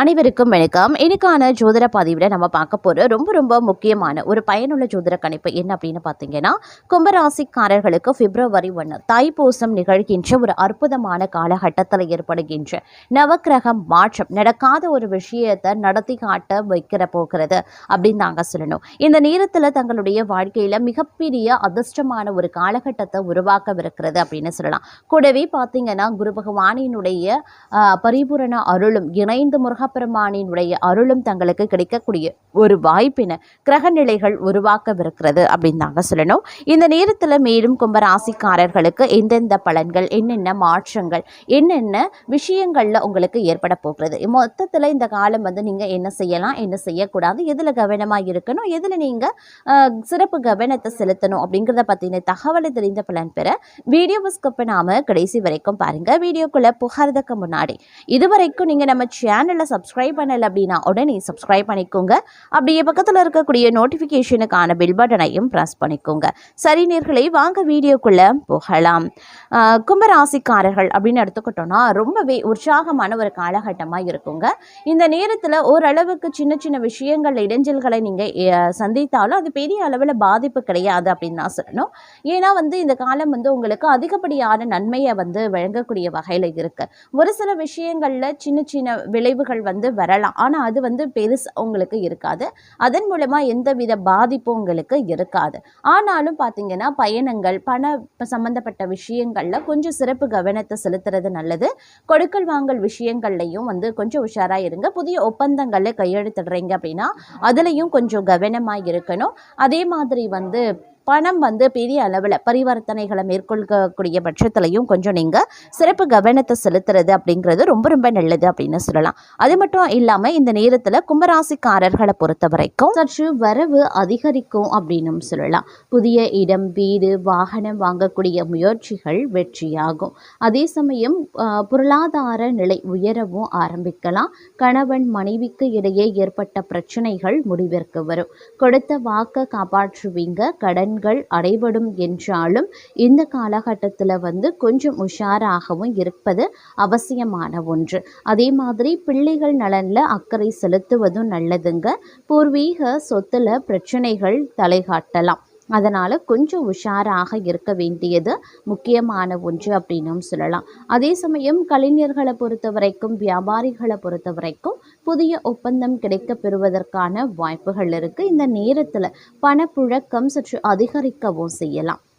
அனைவருக்கும் வணக்கம். இன்னைக்கான ஜோதிட பதிவில் நம்ம பார்க்க போகிற ரொம்ப ரொம்ப முக்கியமான ஒரு பயனுள்ள ஜோதிட கணிப்பு என்ன அப்படின்னு பார்த்தீங்கன்னா கும்பராசிக்காரர்களுக்கு பிப்ரவரி ஒன்று தைப்பூசம் நிகழ்கின்ற ஒரு அற்புதமான காலகட்டத்தில் ஏற்படுகின்ற நவக்கிரக மாற்றம் நடக்காத ஒரு விஷயத்தை நடத்தி காட்ட வைக்கிற போகிறது அப்படின்னு நாங்கள் சொல்லணும். இந்த நேரத்தில் தங்களுடைய வாழ்க்கையில் மிகப்பெரிய அதிர்ஷ்டமான ஒரு காலகட்டத்தை உருவாக்கவிருக்கிறது அப்படின்னு சொல்லலாம். கூடவே பார்த்தீங்கன்னா குரு பகவானினுடைய பரிபூரண அருளும் இணைந்து முருகப்பெருமானினுடைய அருளும் தங்களுக்கு கிடைக்கக்கூடிய ஒரு வாய்ப்பினை கிரகநிலைகள் உருவாக்கவிருக்கிறது அப்படின்னு தாங்க சொல்லணும். இந்த நேரத்தில் மேலும் கும்பராசிக்காரர்களுக்கு எந்தெந்த பலன்கள் என்னென்ன மாற்றங்கள் என்னென்ன விஷயங்களில் உங்களுக்கு ஏற்பட போகிறது? மொத்தத்தில் இந்த காலம் வந்து நீங்கள் என்ன செய்யலாம் என்ன செய்யக்கூடாது எதில் கவனமாக இருக்கணும் எதில் நீங்கள் சிறப்பு கவனத்தை செலுத்தணும் அப்படிங்கிறத பற்றின தகவலை தெரிந்த பலன் பெற வீடியோவை ஸ்கிப் நாம கடைசி வரைக்கும் பாருங்கள் வீடியோக்குள்ளே புகாரதுக்கு முன்னாடி. இதுவரைக்கும் நீங்கள் நம்ம சேனலை சப்ஸ்கிரைப் பண்ணலை அப்படின்னா உடனே சப்ஸ்கிரைப் பண்ணிக்கோங்க. அப்படியே பக்கத்தில் இருக்கக்கூடிய நோட்டிஃபிகேஷனுக்கான பில் பட்டனையும் ப்ரெஸ் பண்ணிக்கோங்க. சரி நேர்களை வாங்க வீடியோக்குள்ளே போகலாம். கும்பராசிக்காரர்கள் அப்படின்னு எடுத்துக்கிட்டோம்னா ரொம்பவே உற்சாகமான ஒரு காலகட்டமாக இருக்குங்க. இந்த நேரத்தில் ஓரளவுக்கு சின்ன சின்ன விஷயங்கள் இடைஞ்சல்களை நீங்கள் சந்தித்தாலும் அது பெரிய அளவில் பாதிப்பு கிடையாது அப்படின்னு தான் சொல்லணும். ஏன்னா வந்து இந்த காலம் வந்து உங்களுக்கு அதிகப்படியான நன்மையை வந்து வழங்கக்கூடிய வகையில் இருக்குது ஒரு சில விஷயங்களில் சின்ன சின்ன விளைவுகள் வந்து வரலாம். ஆனால் அது வந்து பெருசு உங்களுக்கு இருக்காது. அதன் மூலமாக எந்தவித பாதிப்பும் உங்களுக்கு இருக்காது. ஆனாலும் பார்த்தீங்கன்னா பயணங்கள் பண சம்மந்தப்பட்ட விஷயங்களில் கொஞ்சம் சிறப்பு கவனத்தை செலுத்துறது நல்லது. கொடுக்கல் வாங்கல் விஷயங்கள்லையும் வந்து கொஞ்சம் உஷாராக இருங்க. புதிய ஒப்பந்தங்களில் கையெழுத்திடுறீங்க அப்படின்னா அதுலேயும் கொஞ்சம் கவனமாக இருக்கணும். அதே மாதிரி வந்து பணம் வந்து பெரிய அளவில் பரிவர்த்தனைகளை மேற்கொள்ளக்கூடிய பட்சத்துலையும் கொஞ்சம் நீங்கள் சிறப்பு கவனத்தை செலுத்துறது அப்படிங்கிறது ரொம்ப ரொம்ப நல்லது அப்படின்னு சொல்லலாம். அது மட்டும் இல்லாமல் இந்த நேரத்தில் கும்பராசிக்காரர்களை பொறுத்த வரைக்கும் சற்று வரவு அதிகரிக்கும் அப்படின்னும் சொல்லலாம். புதிய இடம் வீடு வாகனம் வாங்கக்கூடிய முயற்சிகள் வெற்றியாகும். அதே சமயம் பொருளாதார நிலை உயரவும் ஆரம்பிக்கலாம். கணவன் மனைவிக்கு இடையே ஏற்பட்ட பிரச்சனைகள் முடிவிற்கு வரும். கொடுத்த வாக்கை காப்பாற்றுவீங்க. கடன்கள் அடைபடும் என்றாலும் இந்த காலகட்டத்தில் வந்து கொஞ்சம் உஷாராகவும் இருப்பது அவசியமான ஒன்று. அதே மாதிரி பிள்ளைகள் நலனில் அக்கறை செலுத்துவதும் நல்லதுங்க. பூர்வீக சொத்துல பிரச்சனைகள் தலைகாட்டலாம். அதனால் கொஞ்சம் உஷாராக இருக்க வேண்டியது முக்கியமான ஒன்று அப்படின்னும் சொல்லலாம். அதே சமயம் கலைஞர்களை பொறுத்த வரைக்கும் வியாபாரிகளை பொறுத்த வரைக்கும் புதிய ஒப்பந்தம் கிடைக்க பெறுவதற்கான வாய்ப்புகள் இருக்குது இந்த நேரத்தில் பணப்புழக்கம் சற்று அதிகரிக்கவும் செய்யலாம்.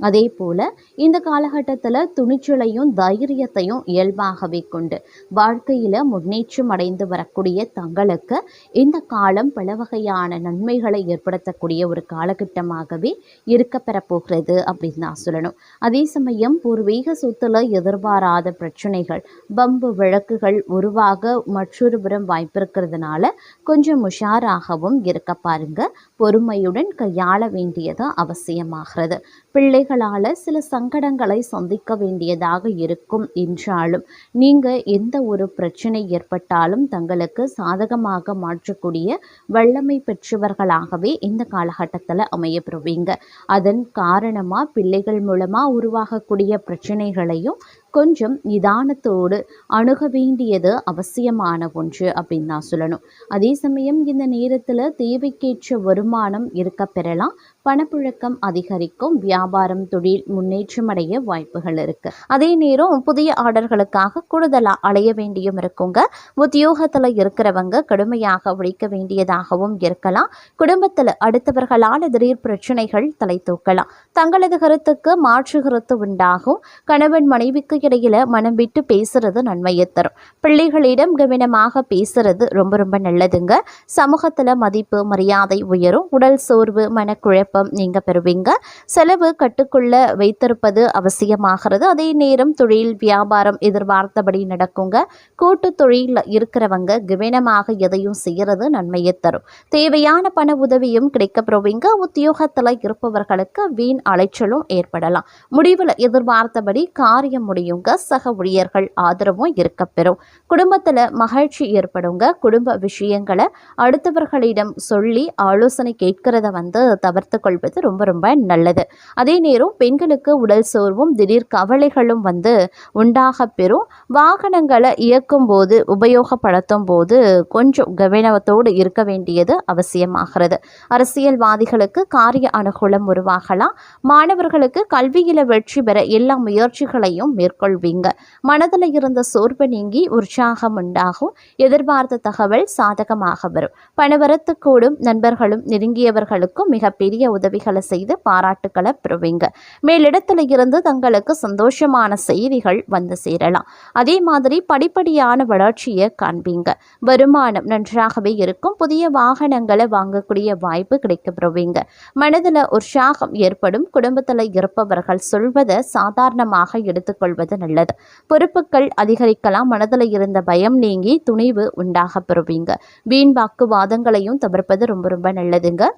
அதே போல் இந்த காலகட்டத்தில் துணிச்சலையும் தைரியத்தையும் இயல்பாகவே கொண்டு வாழ்க்கையில் முன்னேற்றம் அடைந்து வரக்கூடிய தங்களுக்கு இந்த காலம் பல வகையான நன்மைகளை ஏற்படுத்தக்கூடிய ஒரு காலகட்டமாகவே இருக்கப்பெற போகிறது அப்படின்னு தான் சொல்லணும். அதே சமயம் பூர்வீக சொத்துல எதிர்பாராத பிரச்சனைகள் பம்பு வழக்குகள் உருவாக மற்றொரு புறம் வாய்ப்பு இருக்கிறதுனால கொஞ்சம் உஷாராகவும் இருக்க பாருங்க. பொறுமையுடன் கையாள வேண்டியது அவசியமாகிறது. பிள்ளைகள் பிள்ளைகளால் சில சங்கடங்களை சந்திக்க வேண்டியதாக இருக்கும் என்றாலும் நீங்கள் எந்த ஒரு பிரச்சனை ஏற்பட்டாலும் தங்களுக்கு சாதகமாக மாற்றக்கூடிய வல்லமை பெற்றவர்களாகவே இந்த காலகட்டத்தில் அமையப்படுவீங்க அதன் காரணமாக பிள்ளைகள் மூலமாக உருவாகக்கூடிய பிரச்சனைகளையும் கொஞ்சம் நிதானத்தோடு அணுக வேண்டியது அவசியமான ஒன்று அப்படின்னு நான் சொல்லணும். அதே சமயம் இந்த நேரத்தில் தேவைக்கேற்ற வருமானம் இருக்க பெறலாம். பணப்புழக்கம் அதிகரிக்கும். வியாபாரம் தொழில் முன்னேற்றம் அடைய வாய்ப்புகள் இருக்கு. அதே நேரம் புதிய ஆர்டர்களுக்காக கூடுதலாக அலைய வேண்டியும் இருக்குங்க. உத்தியோகத்தில் இருக்கிறவங்க கடுமையாக உழைக்க வேண்டியதாகவும் இருக்கலாம். குடும்பத்தில் அடுத்தவர்களால் திடீர் பிரச்சனைகள் தலை தூக்கலாம். தங்களது கருத்துக்கு மாற்று கருத்து உண்டாகும். கணவன் மனைவிக்கு இடையில மனம் விட்டு பேசுறது நன்மையை தரும். பிள்ளைகளிடம் கவனமாக பேசுறது ரொம்ப ரொம்ப நல்லதுங்க. சமூகத்தில் மதிப்பு மரியாதை உயரும். உடல் சோர்வு மனக்குழப்பம் நீங்க பெறுவீங்க. செலவு கட்டுக்குள்ள வைத்திருப்பது அவசியமாகிறது. அதே நேரம் தொழில் வியாபாரம் எதிர்பார்த்தபடி நடக்குங்க. கூட்டு தொழிலில் இருக்கிறவங்க கவனமாக எதையும் செய்யறது நன்மையை தரும். தேவையான பண உதவியும் கிடைக்கப்பெறுவீங்க. உத்தியோகத்தில் இருப்பவர்களுக்கு வீண் அலைச்சலும் ஏற்படலாம். முடிவில் எதிர்பார்த்தபடி காரியம் முடியுங்க சக ஊழியர்கள் ஆதரவும் இருக்கப்பெறும். குடும்பத்தில் மகிழ்ச்சி ஏற்படுங்க. குடும்ப விஷயங்களை அடுத்தவர்களிடம் சொல்லி ஆலோசனை கேட்கிறத வந்து தவிர்த்து கொள்வது ரொம்ப ரொம்ப நல்லது. அதே நேரம் பெண்களுக்கு உடல் சோர்வும் திடீர் கவலைகளும் வந்து உண்டாக பெறும். வாகனங்களை இயக்கும் போது உபயோகப்படுத்தும் போது கொஞ்சம் கவனத்தோடு இருக்க வேண்டியது அவசியமாகிறது. அரசியல்வாதிகளுக்கு காரிய அனுகூலம் உருவாகலாம். மாணவர்களுக்கு கல்வியில வெற்றி பெற எல்லா முயற்சிகளையும் மேற்கொள்வீங்க. மனதில் இருந்த சோர்வு நீங்கி உற்சாகம் உண்டாகும். எதிர்பார்த்த தகவல் சாதகமாக வரும். பணவரத்து கூடும் நண்பர்களும் நெருங்கியவர்களுக்கும் மிகப்பெரிய உதவிகளை செய்து பாராட்டுக்களை பெறுவீங்க. மேலிடத்துல இருந்து தங்களுக்கு சந்தோஷமான செய்திகள் வந்து சேரலாம். அதே மாதிரி படிப்படியான வளர்ச்சியை காண்பீங்க. வருமானம் நன்றாகவே இருக்கும். புதிய வாகனங்களை வாங்கக்கூடிய வாய்ப்பு கிடைக்கப்பெறுவீங்க. மனதில் உற்சாகம் ஏற்படும். குடும்பத்தில் இருப்பவர்கள் சொல்வதை சாதாரணமாக எடுத்துக்கொள்வது நல்லது. பொறுப்புகள் அதிகரிக்கலாம் மனதில் இருந்த பயம் நீங்கி துணிவு உண்டாக பெறுவீங்க. வீண் வாக்குவாதங்களையும் தவிர்ப்பது ரொம்ப ரொம்ப நல்லதுங்க.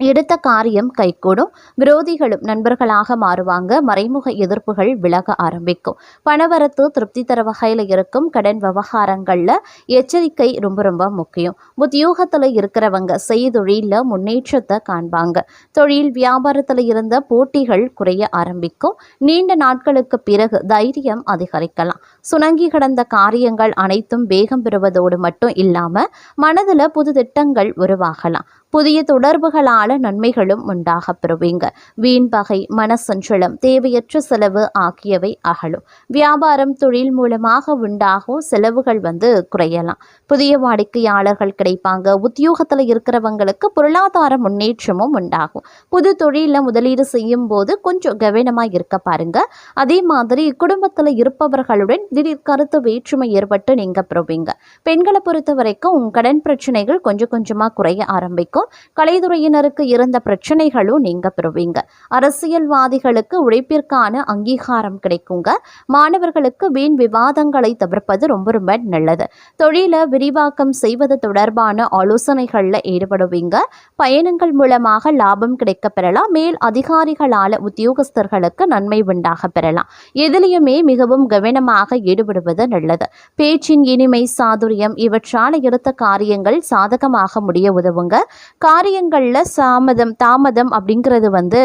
எடுத்த காரியம் கைகூடும். விரோதிகளும் நண்பர்களாக மாறுவாங்க. மறைமுக எதிர்ப்புகள் விலக ஆரம்பிக்கும். பணவரத்து திருப்தி தர வகையில் இருக்கும் கடன் விவகாரங்களில் எச்சரிக்கை ரொம்ப ரொம்ப முக்கியம். உத்தியோகத்தில் இருக்கிறவங்க செய்தொழிலில் முன்னேற்றத்தை காண்பாங்க. தொழில் வியாபாரத்தில் இருந்த போட்டிகள் குறைய ஆரம்பிக்கும். நீண்ட நாட்களுக்கு பிறகு தைரியம் அதிகரிக்கலாம். சுணங்கி கிடந்த காரியங்கள் அனைத்தும் வேகம் பெறுவதோடு மட்டும் இல்லாமல் மனதில் புது திட்டங்கள் உருவாகலாம். புதிய தொடர்புகளால நன்மைகளும் உண்டாக பெறுவீங்க. வீண் பகை மனசஞ்சலம் தேவையற்ற செலவு ஆகியவை அகலும். வியாபாரம் தொழில் மூலமாக உண்டாகும் செலவுகள் வந்து குறையலாம். புதிய வாடிக்கையாளர்கள் கிடைப்பாங்க. உத்தியோகத்தில் இருக்கிறவங்களுக்கு பொருளாதார முன்னேற்றமும் உண்டாகும். புது தொழிலில் முதலீடு செய்யும் போது கொஞ்சம் கவனமாக இருக்க பாருங்க. அதே மாதிரி குடும்பத்தில் இருப்பவர்களுடன் திடீர் கருத்து வேற்றுமை ஏற்பட்டு நீங்க பெறுவீங்க. பெண்களை பொறுத்த வரைக்கும் கடன் பிரச்சனைகள் கொஞ்சம் கொஞ்சமாக குறைய ஆரம்பிக்கும். இருக்கும். கலைத்துறையினருக்கு இருந்த பிரச்சனைகளும் நீங்க பெறுவீங்க. அரசியல்வாதிகளுக்கு உழைப்பிற்கான அங்கீகாரம் கிடைக்குங்க. மாணவர்களுக்கு வீண் விவாதங்களை தவிர்ப்பது ரொம்ப ரொம்ப நல்லது. தொழிலை விரிவாக்கம் செய்வது தொடர்பான ஆலோசனைகளில் ஈடுபடுவீங்க. பயணங்கள் மூலமாக லாபம் கிடைக்க பெறலாம். மேல் அதிகாரிகளால் உத்தியோகஸ்தர்களுக்கு நன்மை உண்டாக பெறலாம். எதிலையுமே மிகவும் கவனமாக ஈடுபடுவது நல்லது. பேச்சின் இனிமை சாதுரியம் இவற்றால் எடுத்த காரியங்கள் சாதகமாக முடிய உதவுங்க. காரியங்களில் சாமதம் தாமதம் அப்படிங்கிறது வந்து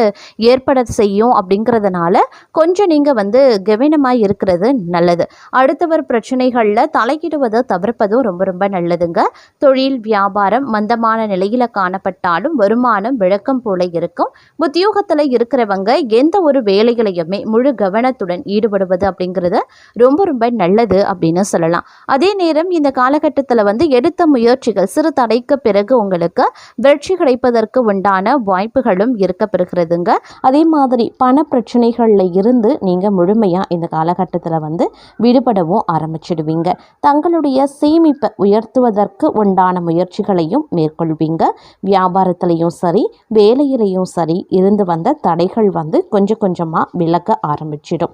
ஏற்பட செய்யும் அப்படிங்கிறதுனால கொஞ்சம் நீங்கள் வந்து கவனமாக இருக்கிறது நல்லது. அடுத்தவர் பிரச்சனைகளில் தலையிடுவதை தவிர்ப்பதும் ரொம்ப ரொம்ப நல்லதுங்க. தொழில் வியாபாரம் மந்தமான நிலையில் காணப்பட்டாலும் வருமானம் விளக்கம் போல இருக்கும். உத்தியோகத்தில் இருக்கிறவங்க எந்த ஒரு வேலைகளையுமே முழு கவனத்துடன் ஈடுபடுவது அப்படிங்கிறது ரொம்ப ரொம்ப நல்லது அப்படின்னு சொல்லலாம். அதே நேரம் இந்த காலகட்டத்தில் வந்து எடுத்த முயற்சிகள் சிறு தடைக்கு பிறகு உங்களுக்கு வெற்றி கிடைப்பதற்கு உண்டான வாய்ப்புகளும் இருக்க பெறுகிறதுங்க அதே மாதிரி பண பிரச்சனைகளில் இருந்து நீங்கள் முழுமையாக இந்த காலகட்டத்தில் வந்து விடுபடவும் ஆரம்பிச்சிடுவீங்க. தங்களுடைய சேமிப்பை உயர்த்துவதற்கு உண்டான முயற்சிகளையும் மேற்கொள்வீங்க. வியாபாரத்திலையும் சரி வேலையிலையும் சரி இருந்து வந்த தடைகள் வந்து கொஞ்சம் கொஞ்சமாக விலக ஆரம்பிச்சிடும்.